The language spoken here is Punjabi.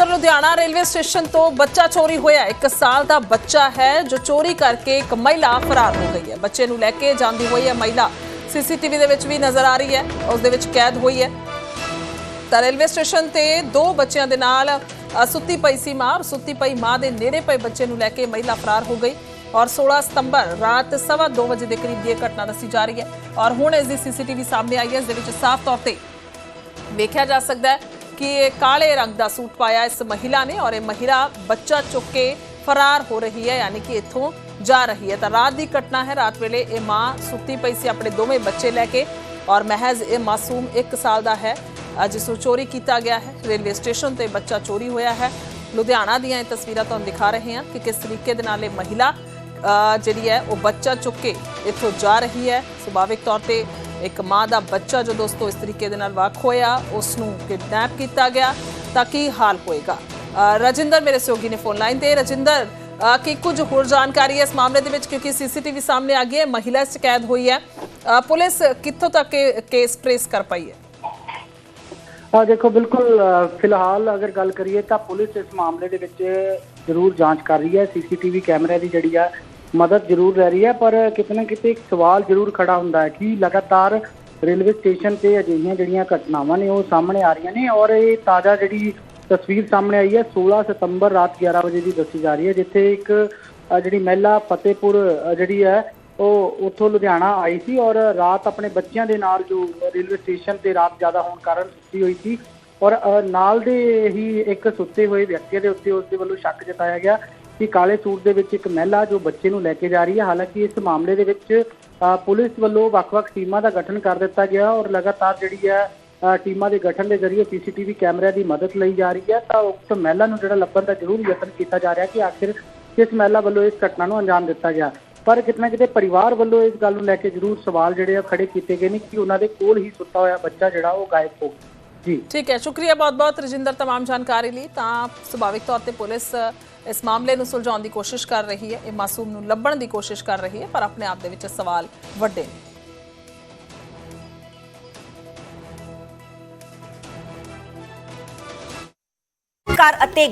ਉਧਰ ਲੁਧਿਆਣਾ ਰੇਲਵੇ ਸਟੇਸ਼ਨ ਤੋਂ ਬੱਚਾ ਚੋਰੀ ਹੋਇਆ। 1 ਸਾਲ ਦਾ ਬੱਚਾ ਹੈ ਜੋ ਚੋਰੀ ਕਰਕੇ ਇੱਕ ਮਹਿਲਾ ਫਰਾਰ ਹੋ ਗਈ ਹੈ। ਬੱਚੇ ਨੂੰ ਲੈ ਕੇ ਜਾਂਦੀ ਹੋਈ ਹੈ ਮਹਿਲਾ ਸੀਸੀਟੀਵੀ ਦੇ ਵਿੱਚ ਵੀ ਨਜ਼ਰ ਆ ਰਹੀ ਹੈ। ਉਸ ਦੇ ਵਿੱਚ ਕੈਦ ਹੋਈ ਹੈ। ਤਾਂ ਰੇਲਵੇ ਸਟੇਸ਼ਨ ਤੇ ਦੋ ਬੱਚਿਆਂ ਦੇ ਨਾਲ ਸੁੱਤੀ ਪਈ ਸੀ ਮਾਂ ਔਰ ਸੁੱਤੀ ਪਈ ਮਾਂ ਦੇ ਨੇੜੇ ਪਏ ਬੱਚੇ ਨੂੰ ਲੈ ਕੇ ਮਹਿਲਾ ਫਰਾਰ ਹੋ ਗਈ ਔਰ 16 ਸਤੰਬਰ ਰਾਤ ਸਵਾ ਦੋ ਵਜੇ ਦੇ ਕਰੀਬ ਇਹ ਘਟਨਾ ਦੱਸੀ ਜਾ ਰਹੀ ਹੈ। ਔਰ ਹੁਣ ਇਸ ਦੀ ਸੀਸੀਟੀਵੀ ਸਾਹਮਣੇ ਆਈ ਹੈ। ਇਸ ਦੇ ਵਿੱਚ ਸਾਫ਼ ਤੌਰ ਤੇ ਵੇਖਿਆ ਜਾ ਸਕਦਾ ਹੈ ਕਿ ਇਹ ਕਾਲੇ ਰੰਗ ਦਾ ਸੂਟ ਪਾਇਆ ਇਸ ਮਹਿਲਾ ਨੇ ਔਰ ਇਹ ਮਹਿਲਾ ਬੱਚਾ ਚੁੱਕ ਕੇ ਫਰਾਰ ਹੋ ਰਹੀ ਹੈ, ਯਾਨੀ ਕਿ ਇੱਥੋਂ ਜਾ ਰਹੀ ਹੈ। ਤਾਂ ਰਾਤ ਦੀ ਘਟਨਾ ਹੈ। ਰਾਤ ਵੇਲੇ ਇਹ ਮਾਂ ਸੁੱਤੀ ਪਈ ਸੀ ਆਪਣੇ ਦੋਵੇਂ ਬੱਚੇ ਲੈ ਕੇ ਔਰ ਮਹਿਜ਼ ਇਹ ਮਾਸੂਮ 1 ਸਾਲ ਦਾ ਹੈ। ਜਿਸ ਨੂੰ ਚੋਰੀ ਕੀਤਾ ਗਿਆ ਹੈ। ਰੇਲਵੇ ਸਟੇਸ਼ਨ ਤੇ ਬੱਚਾ ਚੋਰੀ ਹੋਇਆ ਹੈ। ਲੁਧਿਆਣਾ ਦੀਆਂ ਇਹ ਤਸਵੀਰਾਂ ਤੁਹਾਨੂੰ ਦਿਖਾ ਰਹੇ ਹਾਂ ਕਿ ਕਿਸ ਤਰੀਕੇ ਦੇ ਨਾਲ ਇਹ ਮਹਿਲਾ ਜਿਹੜੀ ਹੈ, ਉਹ ਬੱਚਾ ਚੁੱਕ ਕੇ ਇੱਥੋਂ ਜਾ ਰਹੀ ਹੈ। ਸੁਭਾਵਿਕ ਤੌਰ ਤੇ ਇੱਕ ਮਾਂ ਦਾ ਬੱਚਾ ਜੋ ਦੋਸਤੋ ਇਸ ਤਰੀਕੇ ਦੇ ਨਾਲ ਵਾਕ ਹੋਇਆ ਉਸ ਨੂੰ ਕਿਡਨੈਪ ਕੀਤਾ ਗਿਆ ਤਾਂ ਕੀ ਹਾਲ ਹੋਏਗਾ? ਰਜਿੰਦਰ ਮੇਰੇ ਸਹਿਯੋਗੀ ਨੇ ਫੋਨ ਲਾਈਨ ਤੇ। ਰਜਿੰਦਰ ਅ, ਕੁਝ ਹੋਰ ਜਾਣਕਾਰੀ ਹੈ ਇਸ ਮਾਮਲੇ ਦੇ ਵਿੱਚ? ਕਿਉਂਕਿ ਸੀਸੀਟੀਵੀ ਸਾਹਮਣੇ ਆ ਗਈ ਹੈ ਮਹਿਲਾ ਸ਼ਿਕਾਇਤ ਹੋਈ ਹੈ। ਪੁਲਿਸ ਕਿੱਥੋਂ ਤੱਕ ਕੇਸ ਟ੍ਰੇਸ ਕਰ ਪਾਈ ਹੈ? ਆ ਦੇਖੋ ਬਿਲਕੁਲ ਫਿਲਹਾਲ ਅਗਰ ਗੱਲ ਕਰੀਏ ਤਾਂ ਪੁਲਿਸ ਇਸ ਮਾਮਲੇ ਦੇ ਵਿੱਚ ਜ਼ਰੂਰ ਜਾਂਚ ਕਰ ਰਹੀ ਹੈ। ਸੀਸੀਟੀਵੀ ਕੈਮਰੇ ਦੀ ਜਿਹੜੀ ਆ ਮਦਦ ਜ਼ਰੂਰ ਲੈ ਰਹੀ ਹੈ, ਪਰ ਕਿਤੇ ਨਾ ਕਿਤੇ ਇੱਕ ਸਵਾਲ ਜ਼ਰੂਰ ਖੜਾ ਹੁੰਦਾ ਹੈ ਕਿ ਲਗਾਤਾਰ ਰੇਲਵੇ ਸਟੇਸ਼ਨ ਤੇ ਅਜਿਹੀਆਂ ਜਿਹੜੀਆਂ ਘਟਨਾਵਾਂ ਨੇ, ਉਹ ਸਾਹਮਣੇ ਆ ਰਹੀਆਂ ਨੇ ਔਰ ਇਹ ਤਾਜ਼ਾ ਜਿਹੜੀ ਤਸਵੀਰ ਸਾਹਮਣੇ ਆਈ ਹੈ 16 ਸਤੰਬਰ ਰਾਤ 11 ਵਜੇ ਦੀ ਦੱਸੀ ਜਾ ਰਹੀ ਹੈ, ਜਿੱਥੇ ਇੱਕ ਜਿਹੜੀ ਮਹਿਲਾ ਫਤਿਹਪੁਰ ਜਿਹੜੀ ਹੈ, ਉਹ ਉੱਥੋਂ ਲੁਧਿਆਣਾ ਆਈ ਸੀ ਔਰ ਰਾਤ ਆਪਣੇ ਬੱਚਿਆਂ ਦੇ ਨਾਲ ਜੋ ਰੇਲਵੇ ਸਟੇਸ਼ਨ ਤੇ ਰਾਤ ਜ਼ਿਆਦਾ ਹੋਣ ਕਾਰਨ ਸੁੱਤੀ ਹੋਈ ਸੀ ਔਰ ਨਾਲ ਦੇ ਹੀ ਇੱਕ ਸੁੱਤੇ ਹੋਏ ਵਿਅਕਤੀ ਦੇ ਉੱਤੇ ਉਸ ਦੇ ਵੱਲੋਂ ਸ਼ੱਕ ਜਤਾਇਆ ਗਿਆ ਕਿ ਕਾਲੇ ਸੂਟ ਦੇ ਵਿੱਚ ਇੱਕ ਮਹਿਲਾ ਜੋ ਬੱਚੇ ਨੂੰ ਲੈ ਕੇ ਜਾ ਰਹੀ ਹੈ ਹਾਲਾਂਕਿ ਇਸ ਮਾਮਲੇ ਦੇ ਵਿੱਚ ਅ, ਪੁਲਿਸ ਵੱਲੋਂ ਵੱਖ-ਵੱਖ ਟੀਮਾਂ ਦਾ ਗਠਨ ਕਰ ਦਿੱਤਾ ਗਿਆ ਔਰ ਲਗਾਤਾਰ ਜਿਹੜੀ ਹੈ ਅ, ਟੀਮਾਂ ਦੇ ਗਠਨ ਦੇ ਜ਼ਰੀਏ ਸੀਸੀਟੀਵੀ ਕੈਮਰਿਆਂ ਦੀ ਮਦਦ ਲਈ ਜਾ ਰਹੀ ਹੈ ਤਾਂ ਉਕਤ ਮਹਿਲਾ ਨੂੰ ਜਿਹੜਾ ਲੱਭਣ ਦਾ ਜ਼ਰੂਰ ਯਤਨ ਕੀਤਾ ਜਾ ਰਿਹਾ ਕਿ ਆਖਿਰ ਕਿਸ ਮਹਿਲਾ ਵੱਲੋਂ ਇਸ ਘਟਨਾ ਨੂੰ ਅੰਜਾਮ ਦਿੱਤਾ ਗਿਆ ਪਰ ਕਿਤੇ ਨਾ ਕਿਤੇ ਪਰਿਵਾਰ ਵੱਲੋਂ ਇਸ ਗੱਲ ਨੂੰ ਲੈ ਕੇ ਜ਼ਰੂਰ ਸਵਾਲ ਜਿਹੜੇ ਆ ਖੜੇ ਕੀਤੇ ਗਏ ਨੇ ਕਿ ਉਹਨਾਂ ਦੇ ਕੋਲ ਹੀ ਸੁੱਤਾ ਹੋਇਆ ਬੱਚਾ ਜਿਹੜਾ ਉਹ ਗਾਇਬ ਹੋ ਗਿਆ ਜੀ ਠੀਕ ਹੈ ਸ਼ੁਕਰੀਆ ਬਹੁਤ-ਬਹੁਤ ਰਜਿੰਦਰ तमाम ਜਾਣਕਾਰੀ ਲਈ ਤਾਂ ਸੁਭਾਵਿਕ ਤੌਰ ਤੇ ਪੁਲਿਸ ਇਸ ਮਾਮਲੇ ਨੂੰ ਸੁਲਝਾਉਣ ਦੀ ਕੋਸ਼ਿਸ਼ ਕਰ ਰਹੀ ਹੈ, ਇਹ ਮਾਸੂਮ ਨੂੰ ਲੱਭਣ ਦੀ ਕੋਸ਼ਿਸ਼ ਕਰ ਰਹੀ ਹੈ, ਪਰ ਆਪਣੇ ਆਪ ਦੇ ਵਿੱਚ ਸਵਾਲ ਵੱਡੇ ਨੇ। ਘਰ ਅਤੇ